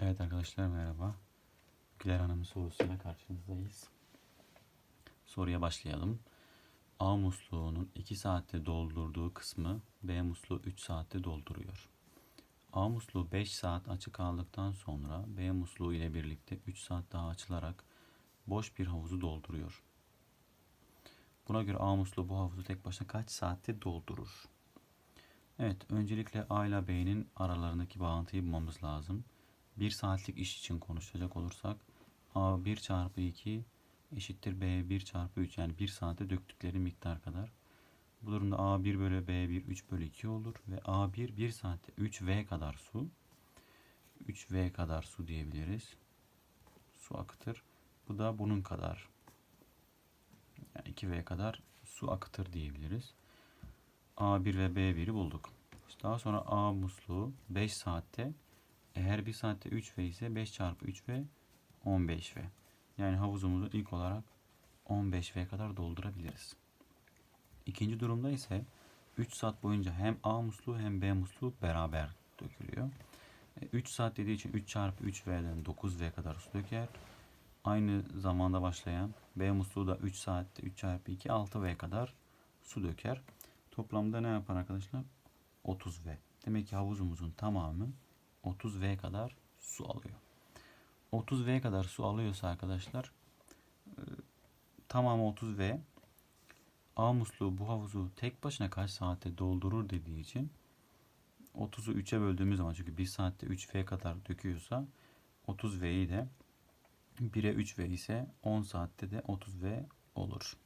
Evet arkadaşlar merhaba. Güler Hanım sorusuyla karşınızdayız. Soruya başlayalım. A musluğunun 2 saatte doldurduğu kısmı B musluğu 3 saatte dolduruyor. A musluğu 5 saat açık kaldıktan sonra B musluğu ile birlikte 3 saat daha açılarak boş bir havuzu dolduruyor. Buna göre A musluğu bu havuzu tek başına kaç saatte doldurur? Evet, öncelikle A ile B'nin aralarındaki bağıntıyı bulmamız lazım. 1 saatlik iş için konuşacak olursak A 1 çarpı 2 eşittir B 1 çarpı 3 yani 1 saate döktükleri miktar kadar. Bu durumda A1 bölü B1 3 bölü 2 olur ve A1 1 saatte 3V kadar su 3V kadar su diyebiliriz. Su akıtır. Bu da bunun kadar. Yani 2V kadar su akıtır diyebiliriz. A1 ve B1'i bulduk. İşte daha sonra A musluğu 5 saatte eğer 1 saatte 3V ise 5 çarpı 3V 15V. Yani havuzumuzu ilk olarak 15V kadar doldurabiliriz. İkinci durumda ise 3 saat boyunca hem A musluğu hem B musluğu beraber dökülüyor. 3 saat dediği için 3 çarpı 3V'den 9V kadar su döker. Aynı zamanda başlayan B musluğu da 3 saatte 3 çarpı 2 6V kadar su döker. Toplamda ne yapar arkadaşlar? 30V. Demek ki havuzumuzun tamamı 30V kadar su alıyor. 30V kadar su alıyorsa arkadaşlar e, tamamı 30V A musluğu bu havuzu tek başına kaç saatte doldurur dediği için 30'u 3'e böldüğümüz zaman çünkü 1 saatte 3V kadar döküyorsa 30V'yi de 1'e 3V ise 10 saatte de 30V olur.